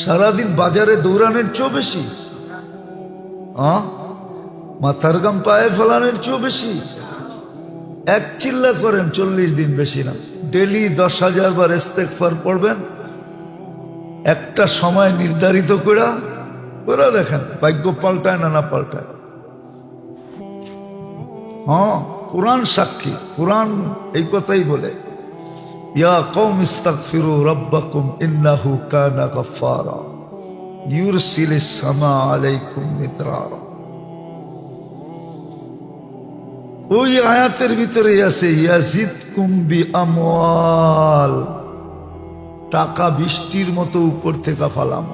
সারাদিন বাজারে দৌড়ানোর চেয়েও বেশি? মাথার গাম পায়ে ফেলানোর চেয়েও বেশি। এক চিল্লা করেন চল্লিশ দিন বেশি না। ডেলি দশ হাজার বার ইস্তেকফার পড়বেন। একটা সময় নির্ধারিত করে করে দেখেন, ভাগ্য পাল্টায় না না পাল্টায়। হ্যাঁ কোরআন সাক্ষী, কোরআন এই কথাই বলে। ইয়া কৌম ইস্তাগফিরু রাব্বাকুম ইন্নাহু কানা গাফফারা ইউরসিলিস সামা আলাইকুম মিদরারা ওই আয়াতের ভিতরে আছে ইয়াজিদ কুম্বি আমওয়াল টাকা বৃষ্টির মতো উপর থেকে ফালাম।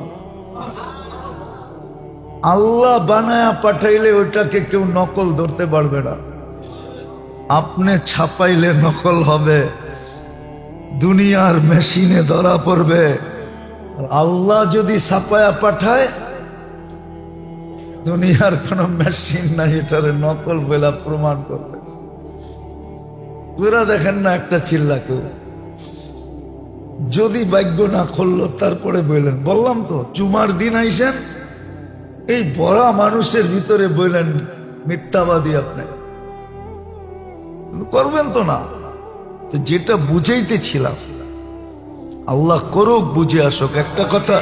আল্লাহ বানায়া পাঠাইলে ওইটাকে কেউ নকল ধরতে পারবে না। আপনি ছাপাইলে নকল হবে। দুনিয়ার মেশিনে ধরা পড়বে। আল্লাহ যদি ছাপায়া পাঠায়, দুনিয়ার কোন মেশিন নাই, এটারে নকল বেলা প্রমাণ করবে। পুরা দেখেন না একটা চিল্লা কেউ। যদি ভাগ্য না খুললো, তারপরে বললেন বললাম তো চুমার দিন আইসেন, এই বড়া মানুষের ভিতরে বললেন মিথ্যাবাদী আপনি। করবেন তো না। তো যেটা বুঝাইতেছিলাম আল্লাহ করুক বুঝে আসুক, একটা কথা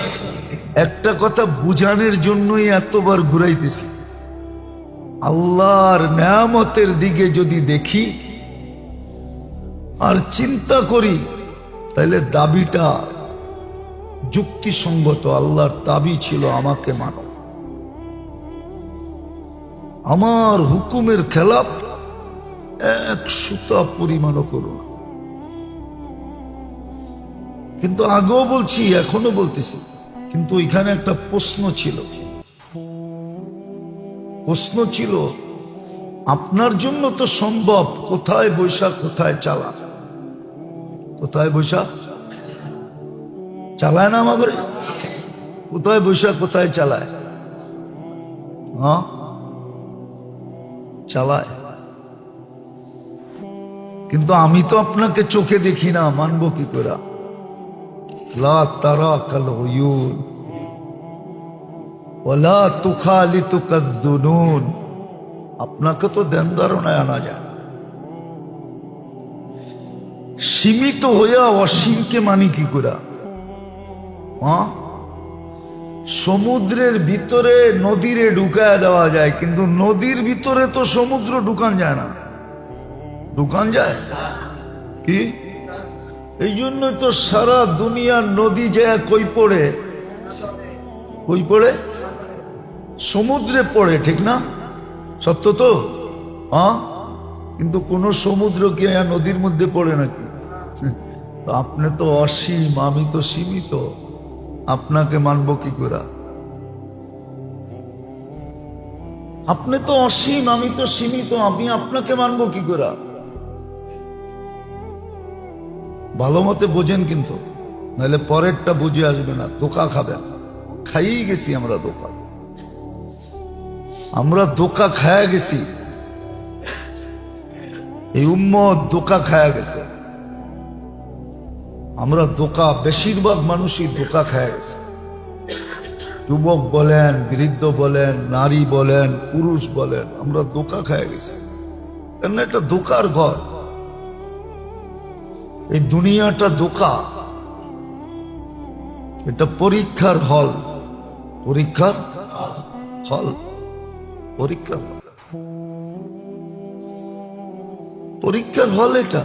একটা কথা বুঝানোর জন্যই এতবার ঘুরাইতেছি। আল্লাহর নেয়ামতের দিকে যদি দেখি আর চিন্তা করি, তাহলে দাবিটা যুক্তিসঙ্গত, আল্লাহর দাবি ছিল আমাকে মানো। আমার হুকুমের খেলাফ এক সুতা পরিমাণও করুন কিন্তু আগেও বলছি এখনও বলতেছি। কিন্তু এখানে একটা প্রশ্ন ছিল। প্রশ্ন ছিল, আপনার জন্য তো সম্ভব, কোথায় বৈশাখ, কোথায় চালা? কোথায় বৈশাখ? চালায় না আমাদের কোথায় বৈশাখ, কোথায় চালায়? হ্যাঁ? চালায়। কিন্তু আমি তো আপনাকে চোখে দেখি না, মানবো কি করে? তারা কাল উয়ুন ওলা তুখালিতু কাদ্দুনুন আপনাকে তো দেন ধারণায় আনা যায় সীমিত হইয়া অসীমকে মানি কি করে? হ্যাঁ সমুদ্রের ভিতরে নদীরে ঢুকায় দেওয়া যায়, কিন্তু নদীর ভিতরে তো সমুদ্র ঢুকান যায় না। ঢুকান যায়? কি? এই জন্য তো সারা দুনিয়ার নদী যায় কই পড়ে? কই পড়ে? সমুদ্রে পড়ে, ঠিক না? সত্য তো? হ্যাঁ কিন্তু কোন সমুদ্র কি নদীর মধ্যে পড়ে নাকি? আপনি তো অসীম, আমি তো সীমিত। আপনাকে মানব কি করে? আপনি তো অসীম, আমি তো সীমিত, আমি আপনাকে মানব কি করে? ভালো মতে বোঝেন কিন্তু। নাহলে পরেরটা বুঝে আসবে না দোকা খাবেন খাইয়ে গেছি আমরা দোকা আমরা দোকা খায়া গেছি। এই উম্মত দোকা খায়া গেছে। আমরা দোকা বেশিরভাগ মানুষই দোকা খায়া গেছে। যুবক বলেন, বৃদ্ধ বলেন, নারী বলেন, পুরুষ বলেন, আমরা দোকা খায়া গেছি। কেন এটা দোকার ঘর। এই দুনিয়াটা দোকা এটা পরীক্ষার হল। পরীক্ষার হল। পরীক্ষার পরীক্ষার হল এটা।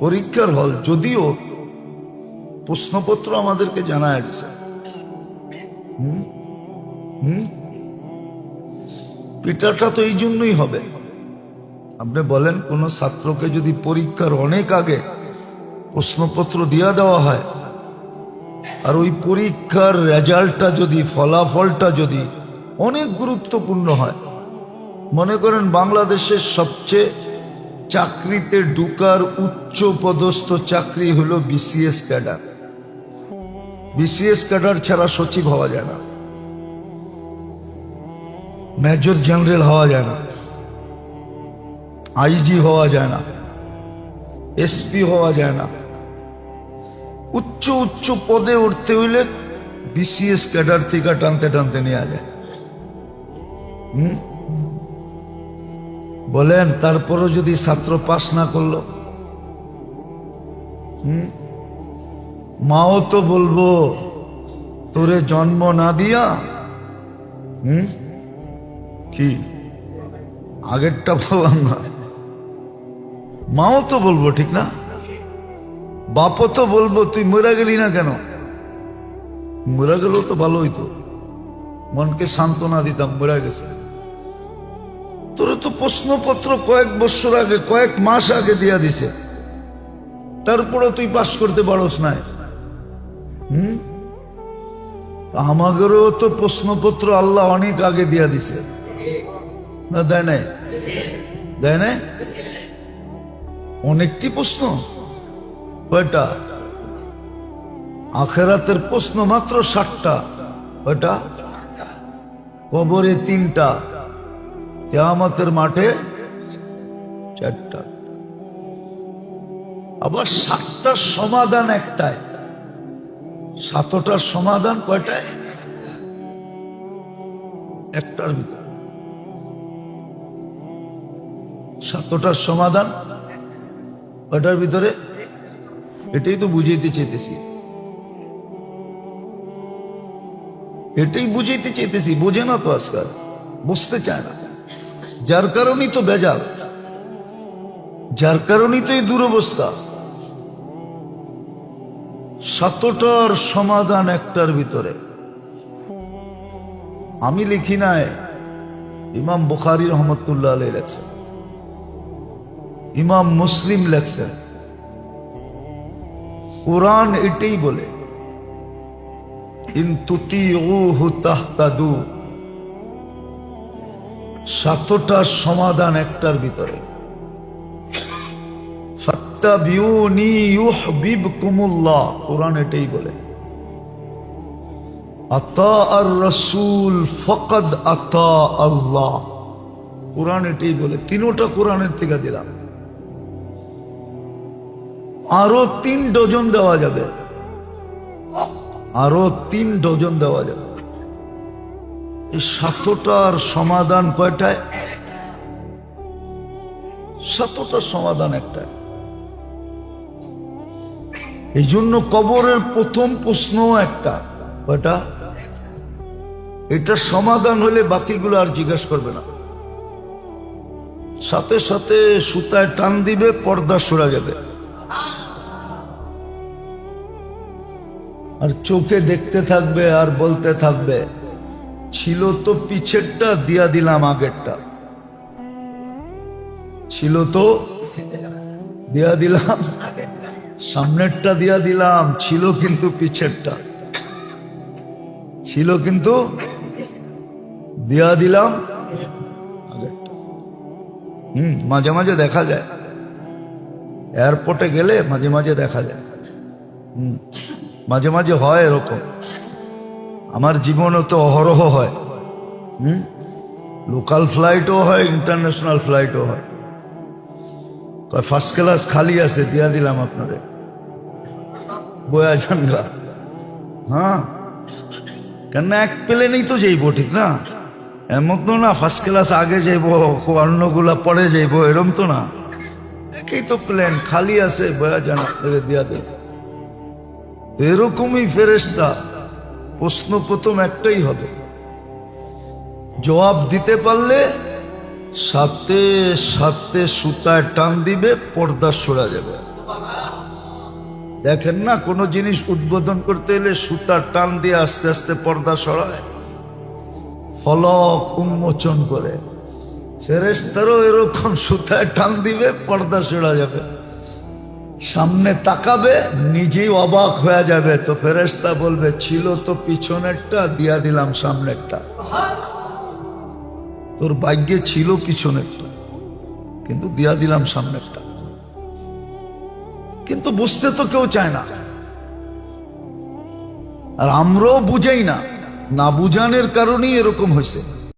পরীক্ষার হল। যদিও প্রশ্নপত্র আমাদেরকে জানায় দিছে। পিটাটা তো এই জন্যই হবে। আপনি বলেন, কোন ছাত্রকে যদি পরীক্ষার অনেক আগে প্রশ্নপত্র দিয়া দেওয়া হয়, আর ওই পরীক্ষার রেজাল্টটা যদি, ফলাফলটা যদি অনেক গুরুত্বপূর্ণ হয়, মনে করেন বাংলাদেশের সবচেয়ে চাকরিতে ঢুকার উচ্চ পদস্থ চাকরি হলো বিসিএস ক্যাডার। বিসিএস ক্যাডার ছাড়া সচিব হওয়া যায় না। মেজর জেনারেল হওয়া যায় না। আইজি হওয়া যায় না, এসপি হওয়া যায় না। উচ্চ উচ্চ পদে উঠতে হইলে বিসিএস ক্যাডার থেকে টানতে টানতে নেওয়া যায় হুম? বলেন, তারপরও যদি ছাত্র পাস না করল। হুম? মাও তো বলব, তোরে জন্ম না দিয়া, হুম? কি? আগেরটা বললাম না। মাও তো বলব, ঠিক না? বাপও তো বলব, তুই মরে গেলি না কেন? মরে গেলেও তো ভালো হইতো। মনকে সান্ত্বনা দিতাম, মরে গেছে। তোর তো প্রশ্নপত্র কয়েক বছর আগে, কয়েক মাস আগে দিয়া দিছে। তারপরে তুই পাশ করতে পারস নাই। হুম? আমাদেরও তো প্রশ্নপত্র আল্লাহ অনেক আগে দিয়া দিছে। না দেয় নাই? দেয় নাই? অনেকটি প্রশ্ন। কয়টা? আখেরাতের প্রশ্ন মাত্র ষাটটা। কয়টা? কবরে তিনটা। কেয়ামতের মাঠে চারটা। আবার সাতটার সমাধান একটাই। সাতটার সমাধান কয়টায় একটার ভিতরে। সাতটার সমাধান কয়টার ভিতরে এটাই তো বুঝাইতে চাইতেছি। এটাই বুঝাইতে চাইতেছি, বোঝে না তো আজকাল, বুঝতে চায় না। যার কারণেই তো বেজাল, যার কারণেই তো এই দুরবস্থা। সাতটার সমাধান একটার ভিতরে। আমি লিখি নাই, ইমাম বুখারি রহমতুল্লাহ আলী লেখছেন। ইমাম মুসলিম লেখছেন কোরআন এটাই বলে সাতটার সমাধান একটার ভিতরে। কোরআন এটাই বলে। আতা আর রসুল ফকদ আতা আল্লাহ। কোরআন এটাই বলে। তিনোটা কোরআনের থেকে দিলাম। আরও তিন ডজন দেওয়া যাবে। আরও তিন ডজন দেওয়া যাবে। এই সাতটার সমাধান কয়টায়? সাতটার সমাধান একটায়। এই জন্য কবরের প্রথম প্রশ্ন একটা। কয়টা? এটা সমাধান হলে বাকিগুলো আর জিজ্ঞেস করবে না। সাথে সাথে সুতায় টান দিবে, পর্দা সরা যাবে। আর চোখে দেখতে থাকবে আর বলতে থাকবে। ছিল তো পিছেরটা, দিয়া দিলাম আগেরটা। ছিল তো দিয়া দিলাম সামনেরটা দিয়া দিলাম, ছিল কিন্তু পিছেরটা। ছিল কিন্তু দিয়া দিলাম হুম, মাঝে মাঝে দেখা যায়। এয়ারপোর্টে গেলে মাঝে মাঝে দেখা যায়। হুম। মাঝে মাঝে হয় এরকম। আমার জীবনও তো অহরহ হয়। হুম? লোকাল ফ্লাইটও হয় ইন্টারন্যাশনাল ফ্লাইটও হয়। ফার্স্ট ক্লাস খালি আছে, দিয়া দিলাম আপনারে। বয়া জানগা হ্যাঁ? কেন এক প্লেনেই তো যাইবো, ঠিক না? এমন তো না ফার্স্ট ক্লাস আগে যাইবো অন্যগুলা পরে যাইবো, এরম তো না। একই তো প্লেন খালি আছে বয়া জান দিয়া তো এরকমই ফেরেস্তা প্রশ্ন প্রথম একটাই হবে। জবাব দিতে পারলে সাথে সাথে সুতায় টান দিবে, পর্দা সরা যাবে। দেখেন না, কোনো জিনিস উদ্বোধন করতে এলে সুতার টান দিয়ে আস্তে আস্তে পর্দা সরায়। ফলক উন্মোচন করে। ফেরেস্তারও এরকম সুতায় টান দিবে, পর্দা সরা যাবে। সামনে তাকাবে, নিজেই অবাক হয়ে যাবে। তো ফেরেস্তা বলবে, ছিল তো পিছনেরটা, দিয়া দিলাম সামনেরটা। তোর ভাগ্যে ছিল পিছনেরটা, কিন্তু দিয়া দিলাম সামনেরটা। কিন্তু বুঝতে তো কেউ চায় না। আর আমরাও বুঝাই না না বুঝানোর কারণেই এরকম হয়েছে।